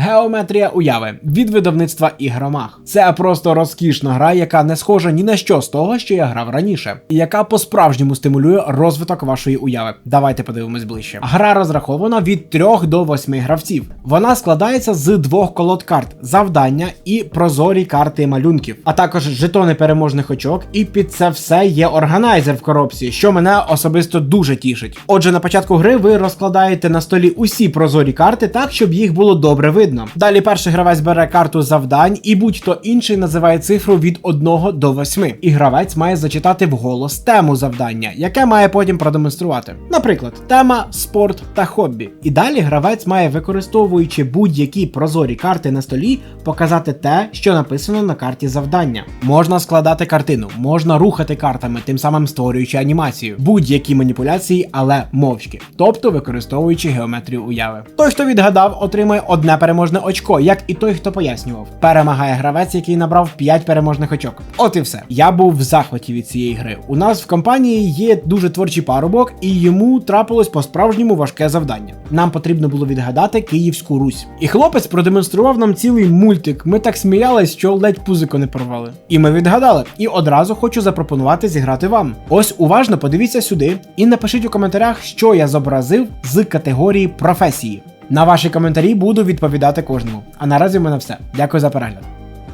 Геометрія уяви від видавництва ігромах. Це просто розкішна гра, яка не схожа ні на що з того, що я грав раніше, і яка по-справжньому стимулює розвиток вашої уяви. Давайте подивимось ближче. Гра розрахована від 3 до 8 гравців. Вона складається з двох колод карт: завдання і прозорі карти малюнків, а також жетони переможних очок. І під це все є органайзер в коробці, що мене особисто дуже тішить. Отже, на початку гри ви розкладаєте на столі усі прозорі карти так, щоб їх було добре видно. Далі перший гравець бере карту завдань, і будь-хто інший називає цифру від 1 до 8. І гравець має зачитати вголос тему завдання, яке має потім продемонструвати. Наприклад, тема спорт та хобі. І далі гравець має, використовуючи будь-які прозорі карти на столі, показати те, що написано на карті завдання. Можна складати картину, можна рухати картами, тим самим створюючи анімацію, будь-які маніпуляції, але мовчки, тобто використовуючи геометрію уяви. Той, хто відгадав, отримає одне переможне очко, як і той, хто пояснював. Перемагає гравець, який набрав 5 переможних очок. От і все. Я був в захваті від цієї гри. У нас в компанії є дуже творчий парубок, і йому трапилось по-справжньому важке завдання. Нам потрібно було відгадати Київську Русь. І хлопець продемонстрував нам цілий мультик. Ми так сміялись, що ледь пузико не порвали. І ми відгадали. І одразу хочу запропонувати зіграти вам. Ось уважно подивіться сюди і напишіть у коментарях, що я зобразив з категорії професії. На ваші коментарі буду відповідати кожному. А наразі в мене все. Дякую за перегляд.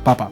Па-па.